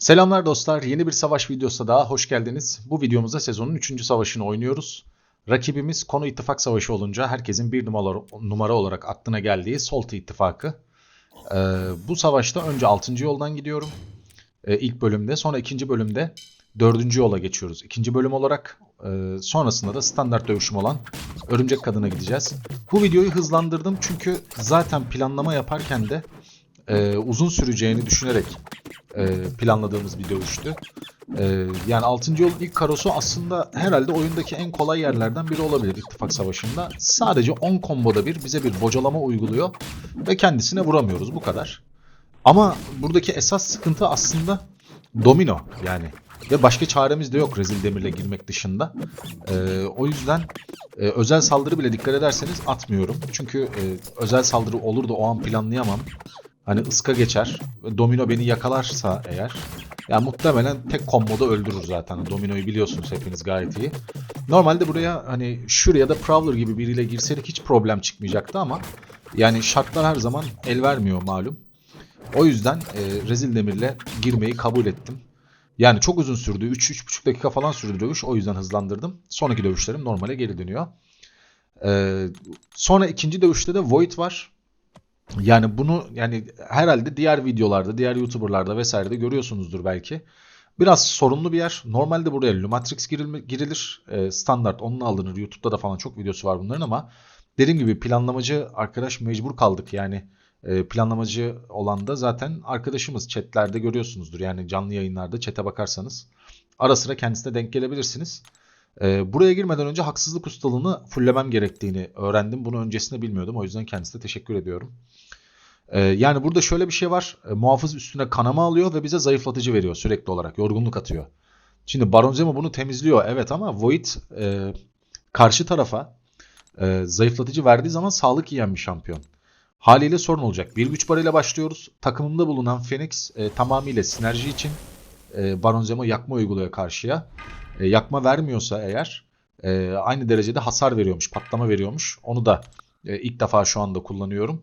Selamlar dostlar. Yeni bir savaş videosuna daha hoş geldiniz. Bu videomuzda sezonun 3. savaşını oynuyoruz. Rakibimiz konu ittifak savaşı olunca herkesin bir numara, numara olarak aklına geldiği Solti ittifakı. Ee, bu savaşta önce 6. yoldan gidiyorum. Ee, ilk bölümde sonra ikinci bölümde 4. yola geçiyoruz. İkinci bölüm olarak e, sonrasında da standart dövüşüm olan Örümcek Kadın'a gideceğiz. Bu videoyu hızlandırdım çünkü zaten planlama yaparken de e, uzun süreceğini düşünerek e, planladığımız bir dövüştü. E, yani 6. yolun ilk karosu aslında herhalde oyundaki en kolay yerlerden biri olabilir ittifak savaşında. Sadece 10 komboda bir bize bir bocalama uyguluyor ve kendisine vuramıyoruz bu kadar. Ama buradaki esas sıkıntı aslında domino yani. Ve başka çaremiz de yok Rezil Demir'le girmek dışında. E, o yüzden e, özel saldırı bile dikkat ederseniz atmıyorum. Çünkü e, özel saldırı olur da o an planlayamam. Hani ıska geçer. Domino beni yakalarsa eğer. Yani muhtemelen tek komboda öldürür zaten. Domino'yu biliyorsunuz hepiniz gayet iyi. Normalde buraya hani şuraya da Prowler gibi biriyle girseydik hiç problem çıkmayacaktı ama yani şartlar her zaman el vermiyor malum. O yüzden e, Rezil Demir'le girmeyi kabul ettim. Yani çok uzun sürdü. 3-3,5 dakika falan sürdü dövüş. O yüzden hızlandırdım. Sonraki dövüşlerim normale geri dönüyor. Ee, sonra ikinci dövüşte de Void var. Yani bunu yani herhalde diğer videolarda, diğer YouTuber'larda vesairede görüyorsunuzdur belki. Biraz sorunlu bir yer. Normalde buraya Lumatrix girilir. Ee, standart onunla alınır. YouTube'da da falan çok videosu var bunların ama dediğim gibi planlamacı arkadaş mecbur kaldık. Yani e, planlamacı olan da zaten arkadaşımız. Chatlerde görüyorsunuzdur. Yani canlı yayınlarda chat'e bakarsanız ara sıra kendisine denk gelebilirsiniz. E, buraya girmeden önce haksızlık ustalığını fullemem gerektiğini öğrendim. Bunu öncesinde bilmiyordum. O yüzden kendisine teşekkür ediyorum. Ee, yani burada şöyle bir şey var. E, muhafız üstüne kanama alıyor ve bize zayıflatıcı veriyor sürekli olarak. Yorgunluk atıyor. Şimdi Baron Zemo bunu temizliyor evet ama Void e, karşı tarafa e, zayıflatıcı verdiği zaman sağlık yiyen bir şampiyon. Haliyle sorun olacak. Bir güç barıyla başlıyoruz. Takımımda bulunan Phoenix e, tamamıyla sinerji için e, Baron Zemo yakma uyguluyor karşıya. E, yakma vermiyorsa eğer e, aynı derecede hasar veriyormuş, patlama veriyormuş. Onu da e, ilk defa şu anda kullanıyorum.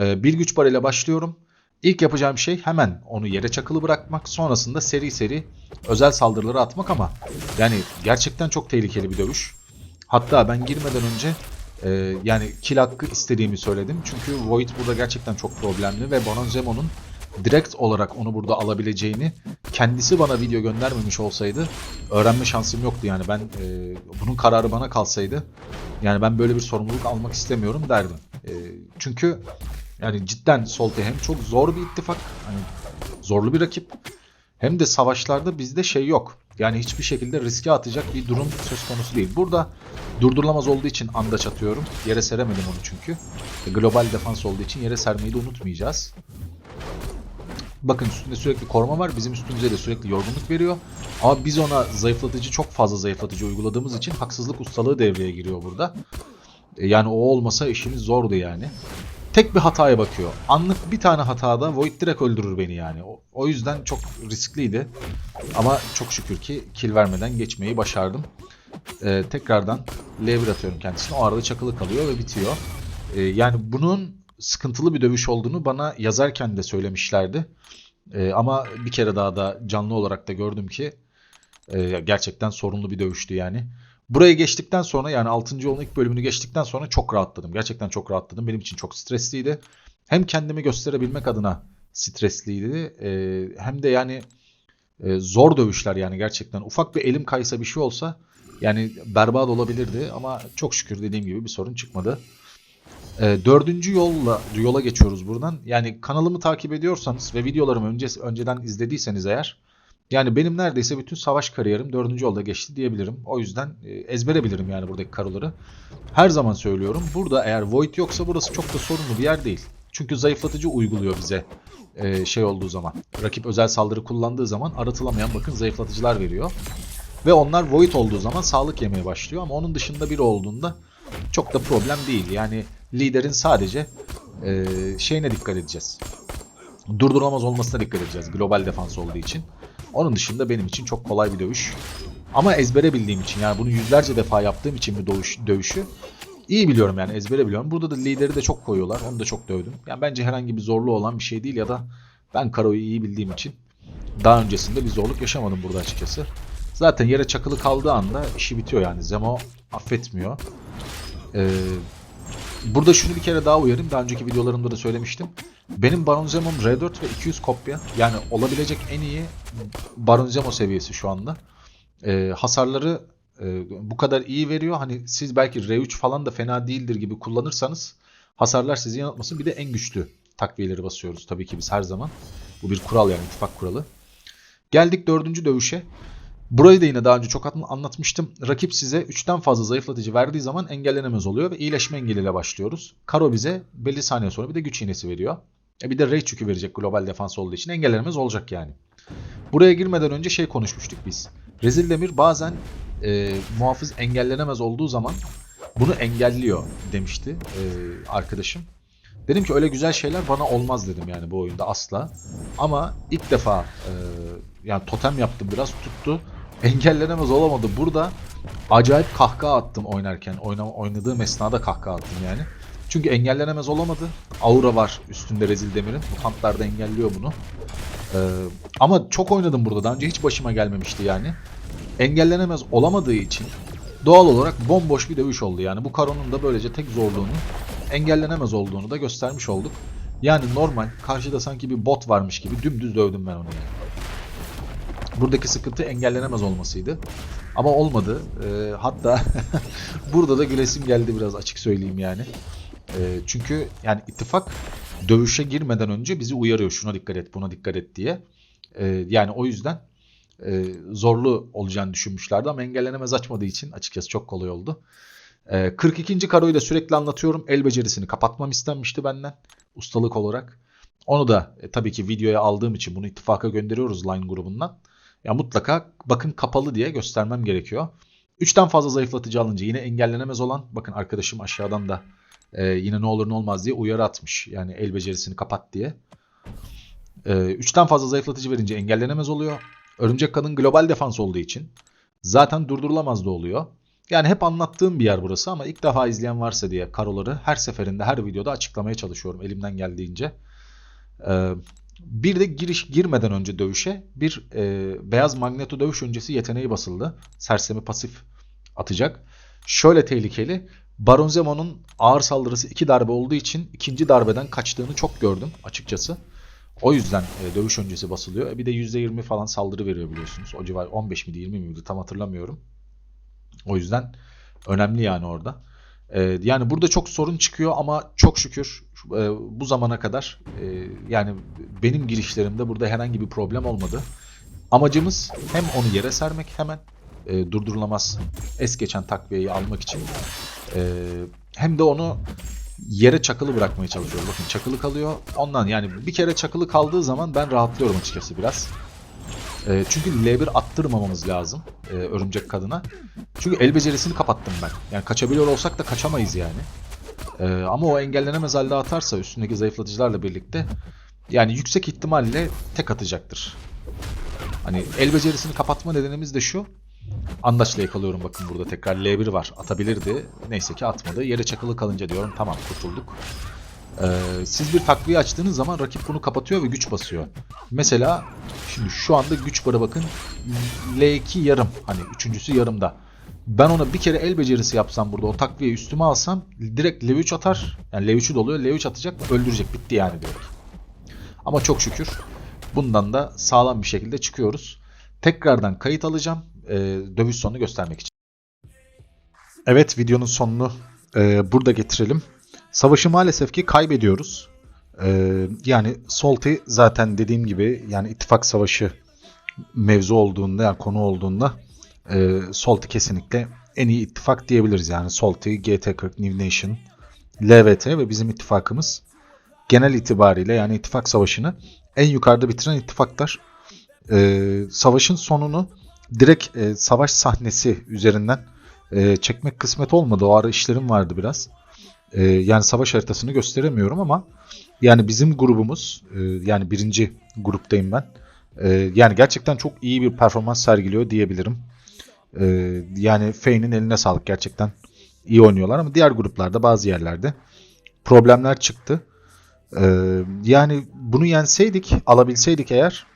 Ee, bir güç barıyla başlıyorum. İlk yapacağım şey hemen onu yere çakılı bırakmak. Sonrasında seri seri özel saldırıları atmak ama yani gerçekten çok tehlikeli bir dövüş. Hatta ben girmeden önce e, yani kill hakkı istediğimi söyledim. Çünkü Void burada gerçekten çok problemli ve Baron Zemo'nun direkt olarak onu burada alabileceğini kendisi bana video göndermemiş olsaydı öğrenme şansım yoktu yani ben e, bunun kararı bana kalsaydı yani ben böyle bir sorumluluk almak istemiyorum derdim. E, çünkü yani cidden Solte hem çok zor bir ittifak, hani zorlu bir rakip hem de savaşlarda bizde şey yok. Yani hiçbir şekilde riske atacak bir durum söz konusu değil. Burada durdurulamaz olduğu için andaç atıyorum. Yere seremedim onu çünkü. E, global defans olduğu için yere sermeyi de unutmayacağız. Bakın üstünde sürekli koruma var. Bizim üstümüze de sürekli yorgunluk veriyor. Ama biz ona zayıflatıcı çok fazla zayıflatıcı uyguladığımız için haksızlık ustalığı devreye giriyor burada. E, yani o olmasa işimiz zordu yani tek bir hataya bakıyor. Anlık bir tane hatada Void direkt öldürür beni yani. O, yüzden çok riskliydi. Ama çok şükür ki kill vermeden geçmeyi başardım. Ee, tekrardan lever atıyorum kendisine. O arada çakılı kalıyor ve bitiyor. Ee, yani bunun sıkıntılı bir dövüş olduğunu bana yazarken de söylemişlerdi. Ee, ama bir kere daha da canlı olarak da gördüm ki e, gerçekten sorunlu bir dövüştü yani. Buraya geçtikten sonra yani 6. yolun ilk bölümünü geçtikten sonra çok rahatladım. Gerçekten çok rahatladım. Benim için çok stresliydi. Hem kendimi gösterebilmek adına stresliydi. E, hem de yani e, zor dövüşler yani gerçekten. Ufak bir elim kaysa bir şey olsa yani berbat olabilirdi ama çok şükür dediğim gibi bir sorun çıkmadı. E, dördüncü yolla yola geçiyoruz buradan. Yani kanalımı takip ediyorsanız ve videolarımı önce, önceden izlediyseniz eğer yani benim neredeyse bütün savaş kariyerim 4. yolda geçti diyebilirim. O yüzden e, ezbere bilirim yani buradaki karoları. Her zaman söylüyorum. Burada eğer Void yoksa burası çok da sorunlu bir yer değil. Çünkü zayıflatıcı uyguluyor bize e, şey olduğu zaman. Rakip özel saldırı kullandığı zaman aratılamayan bakın zayıflatıcılar veriyor. Ve onlar Void olduğu zaman sağlık yemeye başlıyor. Ama onun dışında biri olduğunda çok da problem değil. Yani liderin sadece e, şeyine dikkat edeceğiz. Durdurulamaz olmasına dikkat edeceğiz. Global defans olduğu için. Onun dışında benim için çok kolay bir dövüş. Ama ezbere bildiğim için yani bunu yüzlerce defa yaptığım için bir dövüş, dövüşü iyi biliyorum yani ezbere biliyorum. Burada da lideri de çok koyuyorlar. Onu da çok dövdüm. Yani bence herhangi bir zorlu olan bir şey değil ya da ben Karo'yu iyi bildiğim için daha öncesinde bir zorluk yaşamadım burada açıkçası. Zaten yere çakılı kaldığı anda işi bitiyor yani. Zemo affetmiyor. Ee, burada şunu bir kere daha uyarayım. Daha önceki videolarımda da söylemiştim. Benim Baron Zemo'm R4 ve 200 kopya. Yani olabilecek en iyi Baron Zemo seviyesi şu anda. Ee, hasarları e, bu kadar iyi veriyor. Hani siz belki R3 falan da fena değildir gibi kullanırsanız hasarlar sizi yanıltmasın. Bir de en güçlü takviyeleri basıyoruz tabii ki biz her zaman. Bu bir kural yani ittifak kuralı. Geldik dördüncü dövüşe. Burayı da yine daha önce çok anlatmıştım. Rakip size 3'ten fazla zayıflatıcı verdiği zaman engellenemez oluyor ve iyileşme engeliyle başlıyoruz. Karo bize belli saniye sonra bir de güç iğnesi veriyor. E bir de rage yükü verecek global defans olduğu için engellenemez olacak yani. Buraya girmeden önce şey konuşmuştuk biz. Rezil Demir bazen e, muhafız engellenemez olduğu zaman bunu engelliyor demişti e, arkadaşım. Dedim ki öyle güzel şeyler bana olmaz dedim yani bu oyunda asla. Ama ilk defa e, yani totem yaptım biraz tuttu. Engellenemez olamadı. Burada acayip kahkaha attım oynarken. Oyna, oynadığım esnada kahkaha attım yani. Çünkü engellenemez olamadı. Aura var üstünde Rezil Demir'in. Mutantlar da engelliyor bunu. Ee, ama çok oynadım burada. Daha önce hiç başıma gelmemişti yani. Engellenemez olamadığı için doğal olarak bomboş bir dövüş oldu. Yani bu Karon'un da böylece tek zorluğunu engellenemez olduğunu da göstermiş olduk. Yani normal karşıda sanki bir bot varmış gibi dümdüz dövdüm ben onu yani. Buradaki sıkıntı engellenemez olmasıydı. Ama olmadı. Ee, hatta burada da gülesim geldi biraz açık söyleyeyim yani. Ee, çünkü yani ittifak dövüşe girmeden önce bizi uyarıyor. Şuna dikkat et, buna dikkat et diye. Ee, yani o yüzden e, zorlu olacağını düşünmüşlerdi ama engellenemez açmadığı için açıkçası çok kolay oldu. Ee, 42. karoyu da sürekli anlatıyorum. El becerisini kapatmam istenmişti benden ustalık olarak. Onu da e, tabii ki videoya aldığım için bunu ittifaka gönderiyoruz Line grubundan. Ya mutlaka bakın kapalı diye göstermem gerekiyor. 3'ten fazla zayıflatıcı alınca yine engellenemez olan bakın arkadaşım aşağıdan da e, yine ne olur ne olmaz diye uyarı atmış. Yani el becerisini kapat diye. E, 3'ten fazla zayıflatıcı verince engellenemez oluyor. Örümcek kadın global defans olduğu için zaten durdurulamaz da oluyor. Yani hep anlattığım bir yer burası ama ilk defa izleyen varsa diye karoları her seferinde her videoda açıklamaya çalışıyorum elimden geldiğince. Ee, bir de giriş girmeden önce dövüşe bir e, beyaz magneto dövüş öncesi yeteneği basıldı. Sersemi pasif atacak. Şöyle tehlikeli. Baron Zemo'nun ağır saldırısı iki darbe olduğu için ikinci darbeden kaçtığını çok gördüm açıkçası. O yüzden e, dövüş öncesi basılıyor. E, bir de %20 falan saldırı veriyor biliyorsunuz. O civar 15 miydi 20 miydi tam hatırlamıyorum. O yüzden önemli yani orada. E, yani burada çok sorun çıkıyor ama çok şükür e, bu zamana kadar e, yani benim girişlerimde burada herhangi bir problem olmadı. Amacımız hem onu yere sermek hemen e, durdurulamaz es geçen takviyeyi almak için hem de onu yere çakılı bırakmaya çalışıyoruz. Bakın çakılı kalıyor. Ondan yani bir kere çakılı kaldığı zaman ben rahatlıyorum açıkçası biraz. E, çünkü L1 attırmamamız lazım e, örümcek kadına. Çünkü el becerisini kapattım ben. Yani kaçabiliyor olsak da kaçamayız yani. E, ama o engellenemez halde atarsa üstündeki zayıflatıcılarla birlikte yani yüksek ihtimalle tek atacaktır. Hani el becerisini kapatma nedenimiz de şu. Andaçla yakalıyorum bakın burada tekrar L1 var. Atabilirdi. Neyse ki atmadı. Yere çakılı kalınca diyorum tamam kurtulduk. Ee, siz bir takviye açtığınız zaman rakip bunu kapatıyor ve güç basıyor. Mesela şimdi şu anda güç bara bakın L2 yarım hani üçüncüsü yarımda. Ben ona bir kere el becerisi yapsam burada o takviye üstüme alsam direkt L3 atar. Yani L3'ü doluyor L3 atacak öldürecek bitti yani direkt. Ama çok şükür bundan da sağlam bir şekilde çıkıyoruz. Tekrardan kayıt alacağım e, dövüş sonunu göstermek için. Evet videonun sonunu e, burada getirelim. Savaşı maalesef ki kaybediyoruz. Ee, yani Salty zaten dediğim gibi yani ittifak savaşı mevzu olduğunda yani konu olduğunda e, Salty kesinlikle en iyi ittifak diyebiliriz. Yani Salty, GT40, New Nation, LVT ve bizim ittifakımız genel itibariyle yani ittifak savaşını en yukarıda bitiren ittifaklar. Ee, savaşın sonunu direkt e, savaş sahnesi üzerinden e, çekmek kısmet olmadı. O ara işlerim vardı biraz. E, yani savaş haritasını gösteremiyorum ama yani bizim grubumuz e, yani birinci gruptayım ben. E, yani gerçekten çok iyi bir performans sergiliyor diyebilirim. E, yani Faye'nin eline sağlık gerçekten iyi oynuyorlar ama diğer gruplarda bazı yerlerde problemler çıktı. E, yani bunu yenseydik alabilseydik eğer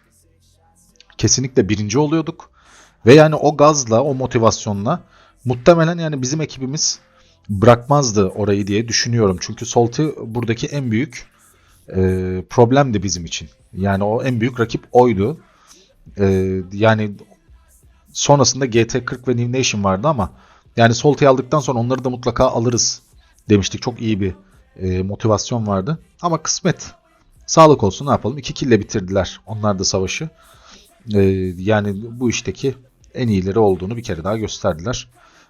kesinlikle birinci oluyorduk. Ve yani o gazla, o motivasyonla muhtemelen yani bizim ekibimiz bırakmazdı orayı diye düşünüyorum. Çünkü Salty buradaki en büyük e, problemdi bizim için. Yani o en büyük rakip oydu. E, yani sonrasında GT40 ve New Nation vardı ama yani Salty'yi aldıktan sonra onları da mutlaka alırız demiştik. Çok iyi bir e, motivasyon vardı. Ama kısmet. Sağlık olsun ne yapalım. İki kille bitirdiler onlar da savaşı. E, yani bu işteki en iyileri olduğunu bir kere daha gösterdiler.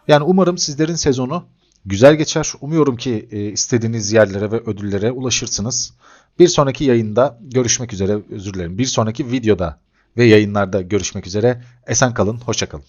Yani umarım sizlerin sezonu güzel geçer. Umuyorum ki e, istediğiniz yerlere ve ödüllere ulaşırsınız. Bir sonraki yayında görüşmek üzere. Özür dilerim. Bir sonraki videoda ve yayınlarda görüşmek üzere. Esen kalın, hoşça kalın.